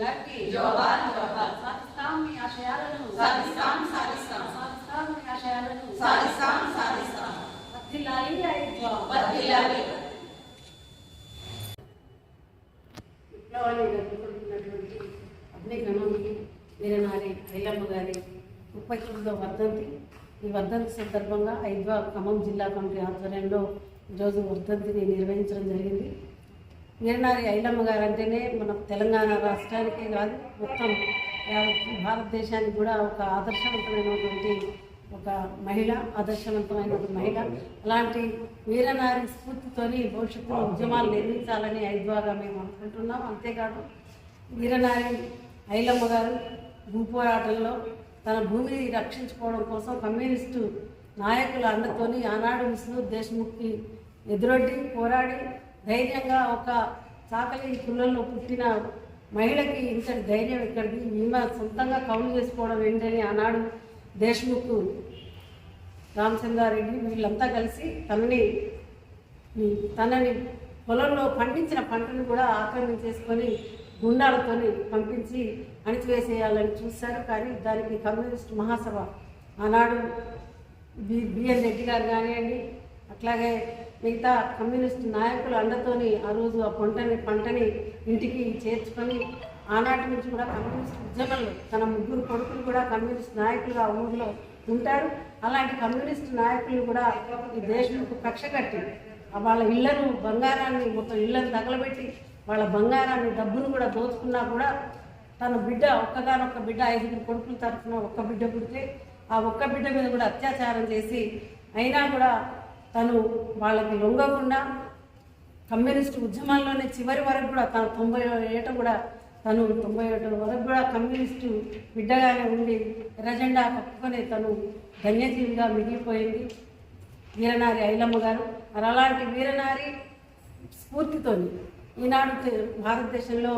వీరవనిత అయ్యమ్మ గారికి జోహార్, జోహార్. సాధిస్తాం మీ ఆశయాలను సాధిస్తాం, సాధిస్తాం. సాధిస్తాం మీ ఆశయాలను సాధిస్తాం సాధిస్తాం వర్ధిల్లాలి ఐద్వా. వర్ధిల్లాలి. విప్లవాన్ని జరుపుకుంటున్నటువంటి అగ్నిగణంకి వీరనారి ఐలమ్మ గారి ముప్పై తొమ్మిదవ వర్ధంతి ఈ వర్ధంతి సందర్భంగా ఐద్వా ఖమ్మం జిల్లా కమిటీ ఆధ్వర్యంలో ఈరోజు వర్ధంతిని నిర్వహించడం జరిగింది వీరనారి ఐలమ్మ గారు అంటేనే మన తెలంగాణ రాష్ట్రానికే కాదు మొత్తం భారతదేశానికి కూడా ఒక ఆదర్శవంతమైనటువంటి ఒక మహిళ ఆదర్శవంతమైన ఒక మహిళ. అలాంటి వీరనారి స్ఫూర్తితోని భవిష్యత్తులో ఉద్యమాలు నిర్మించాలని ఐద్వాగా మేము అనుకుంటున్నాం. అంతేకాదు వీరనారి ఐలమ్మ గారు భూపోరాటంలో తన భూమిని రక్షించుకోవడం కోసం కమ్యూనిస్టు నాయకుల అండతోని ఆనాడు విష్ణు దేశ్ముఖ్కి ఎదురొడ్డి పోరాడి ధైర్యంగా ఒక చాకలి కులంలో పుట్టిన మహిళకి ఇంతటి ధైర్యం ఇక్కడికి. మేము సొంతంగా కౌలు చేసుకోవడం ఏంటని ఆనాడు దేశ్ముఖ్ రామచంద్రారెడ్డి వీళ్ళంతా కలిసి తనని తనని పొలంలో పండించిన పంటను కూడా ఆక్రమించేసుకొని గుండాలతోని పంపించి అణిచివేసేయాలని చూశారు. కానీ దానికి కమ్యూనిస్ట్ మహాసభ ఆనాడు బి బిఎన్ రెడ్డి గారు కానివ్వండి అట్లాగే మిగతా కమ్యూనిస్ట్ నాయకుల అండతోని ఆ రోజు ఆ పంటని పంటని ఇంటికి చేర్చుకొని ఆనాటి నుంచి కూడా కమ్యూనిస్ట్ ఉద్యమంలో తన ముగ్గురు కొడుకులు కూడా కమ్యూనిస్ట్ నాయకులుగా ఆ ఊరిలో ఉంటారు. అలాంటి కమ్యూనిస్ట్ నాయకులు కూడా ఈ దేశంకు కక్ష కట్టి ఆ వాళ్ళ ఇళ్ళను బంగారాన్ని మొత్తం ఇళ్ళను తగలబెట్టి వాళ్ళ బంగారాన్ని డబ్బును కూడా దోచుకున్నా కూడా తన బిడ్డ ఒక్కగానొక్క బిడ్డ ఐదుగురు కొడుకుల తరఫున ఒక్క బిడ్డ పుడితే ఆ ఒక్క బిడ్డ మీద కూడా అత్యాచారం చేసి అయినా కూడా తను వాళ్ళకి లొంగకుండా కమ్యూనిస్ట్ ఉద్యమాల్లోనే చివరి వరకు కూడా తన తొంభై ఏట కూడా తను తొంభై ఏడు వరకు కూడా కమ్యూనిస్టు బిడ్డగానే ఉండి ఎర్రజెండా కప్పుకొని తను ధన్యజీవిగా మిగిలిపోయింది. వీరనారి ఐలమ్మ గారు. మరి అలాంటి వీరనారి స్ఫూర్తితోని ఈనాడు భారతదేశంలో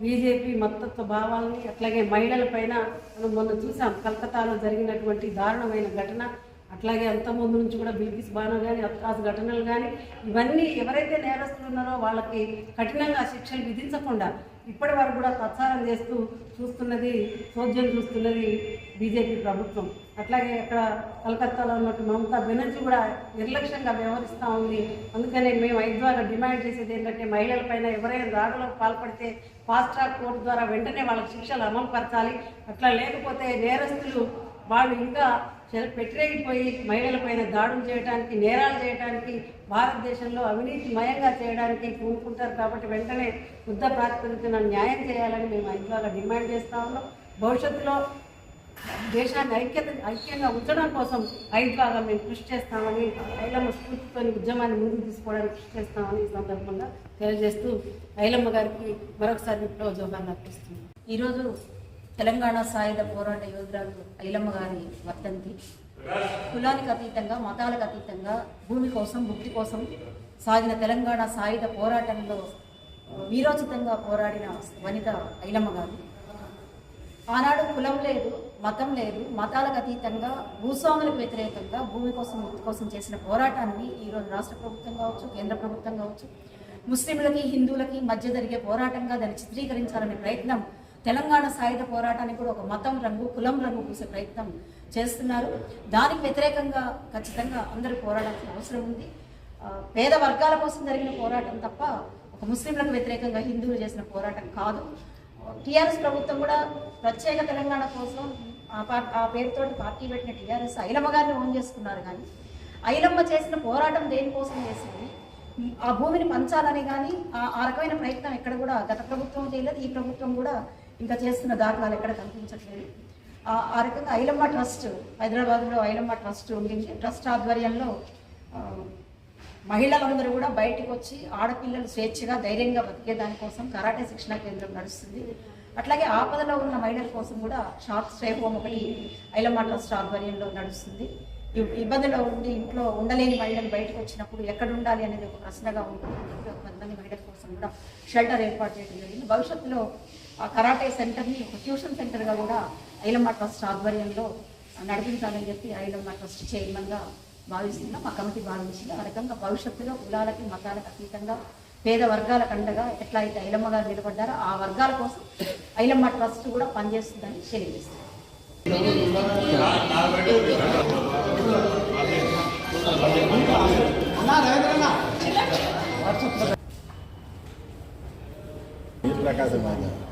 బీజేపీ మద్దతు భావాలని అట్లాగే మహిళల పైన మనం మొన్న చూసాం కలకత్తాలో జరిగినటువంటి దారుణమైన ఘటన. అట్లాగే అంతకుముందు నుంచి కూడా బిల్కిస్ బాను కానీ అత్రాస్ ఘటనలు కానీ ఇవన్నీ ఎవరైతే నేరస్తులు ఉన్నారో వాళ్ళకి కఠినంగా శిక్షలు విధించకుండా ఇప్పటి వరకు కూడా ప్రచారం చేస్తూ చూస్తున్నది సోద్యం చూస్తున్నది బీజేపీ ప్రభుత్వం. అట్లాగే అక్కడ కలకత్తాలో ఉన్నట్టు మమతా బెనర్జీ కూడా నిర్లక్ష్యంగా వ్యవహరిస్తూ ఉంది. అందుకనే మేము ఐదు ద్వారా డిమాండ్ చేసేది ఏంటంటే మహిళలపైన ఎవరైనా దాడులకు పాల్పడితే ఫాస్ట్ ట్రాక్ కోర్టు ద్వారా వెంటనే వాళ్ళకి శిక్షలు అమలు పరచాలి. అట్లా లేకపోతే నేరస్తులు వాళ్ళు ఇంకా చె- మహిళల మహిళలపైన దాడులు చేయడానికి నేరాలు చేయడానికి భారతదేశంలో అవినీతి మయంగా చేయడానికి పూనుకుంటారు కాబట్టి వెంటనే యుద్ధ ప్రాతిపదికన న్యాయం చేయాలని మేము ఐద్వాగా డిమాండ్ చేస్తా ఉన్నాం. భవిష్యత్తులో దేశాన్ని ఐక్యత ఐక్యంగా ఉంచడం కోసం ఐద్వాగా మేము కృషి చేస్తామని ఐలమ్మ స్ఫూర్తితో ఉద్యమాన్ని ముందుకు తీసుకోవడానికి కృషి చేస్తామని ఈ సందర్భంగా తెలియజేస్తూ ఐలమ్మ గారికి మరొకసారి విప్లవ జోహాన్ని అర్పిస్తున్నాం. ఈరోజు తెలంగాణ సాయుధ పోరాట యోధురాలు ఐలమ్మ గారి వర్ధంతి. కులానికి అతీతంగా మతాలకు అతీతంగా భూమి కోసం ముక్తి కోసం సాగిన తెలంగాణ సాయుధ పోరాటంలో వీరోచితంగా పోరాడిన వనిత ఐలమ్మ గారు. ఆనాడు కులం లేదు మతం లేదు మతాలకు అతీతంగా భూస్వాములకు వ్యతిరేకంగా భూమి కోసం ముక్తి కోసం చేసిన పోరాటాన్ని ఈరోజు రాష్ట్ర ప్రభుత్వం కావచ్చు కేంద్ర ప్రభుత్వం కావచ్చు ముస్లింలకి హిందువులకి మధ్య జరిగే పోరాటంగా దాన్ని చిత్రీకరించాలనే ప్రయత్నం తెలంగాణ సాయుధ పోరాటానికి కూడా ఒక మతం రంగు కులం రంగు పూసే ప్రయత్నం చేస్తున్నారు. దానికి వ్యతిరేకంగా ఖచ్చితంగా అందరూ పోరాడాల్సిన అవసరం ఉంది. పేద వర్గాల కోసం జరిగిన పోరాటం తప్ప ఒక ముస్లింలకు వ్యతిరేకంగా హిందువులు చేసిన పోరాటం కాదు. టీఆర్ఎస్ ప్రభుత్వం కూడా ప్రత్యేక తెలంగాణ కోసం ఆ ఆ పేరుతో పార్టీ పెట్టిన టీఆర్ఎస్ ఐలమ్మ గారిని ఓన్ చేసుకున్నారు కానీ ఐలమ్మ చేసిన పోరాటం దేనికోసం చేసింది? ఆ భూమిని పంచాలని కానీ ఆ- ఆ రకమైన ప్రయత్నం ఎక్కడ కూడా గత ప్రభుత్వం చేయలేదు. ఈ ప్రభుత్వం కూడా ఇంకా చేస్తున్న దాఖలాలు ఎక్కడ కనిపించట్లేదు. ఆ- ఆ రకంగా ఐలమ్మ ట్రస్ట్ హైదరాబాద్లో ఐలమ్మ ట్రస్ట్ ఉండింది. ట్రస్ట్ ఆధ్వర్యంలో మహిళలందరూ కూడా బయటకు వచ్చి ఆడపిల్లలు స్వేచ్ఛగా ధైర్యంగా బతికే దానికోసం కరాటే శిక్షణా కేంద్రం నడుస్తుంది. అట్లాగే ఆపదలో ఉన్న మహిళల కోసం కూడా షార్ట్ స్టే హోమ్ ఒకటి ఐలమ్మ ట్రస్ట్ ఆధ్వర్యంలో నడుస్తుంది. ఇబ్బందిలో ఉండి ఇంట్లో ఉండలేని మహిళలు బయటకు వచ్చినప్పుడు ఎక్కడ ఉండాలి అనేది ఒక ప్రశ్నగా ఉంటుంది. కొంతమంది ఒక కోసం కూడా షెల్టర్ ఏర్పాటు చేయడం జరిగింది. భవిష్యత్తులో ఆ కరాటే సెంటర్ని ఒక ట్యూషన్ సెంటర్గా కూడా ఐలమ్మ ట్రస్ట్ ఆధ్వర్యంలో నడిపించాలని చెప్పి ఐలమ్మ ట్రస్ట్ చైర్మన్గా భావిస్తున్నాం. మా కమిటీ భావించింది. ఆ రకంగా భవిష్యత్తులో కులాలకి మతాలకు అతీతంగా పేద వర్గాలకు అండగా ఎట్లా అయితే ఐలమ్మ గారు నిలబడ్డారో ఆ వర్గాల కోసం ఐలమ్మ ట్రస్ట్ కూడా పనిచేస్తుందని తెలియజేస్తుంది. para Casa Mãe.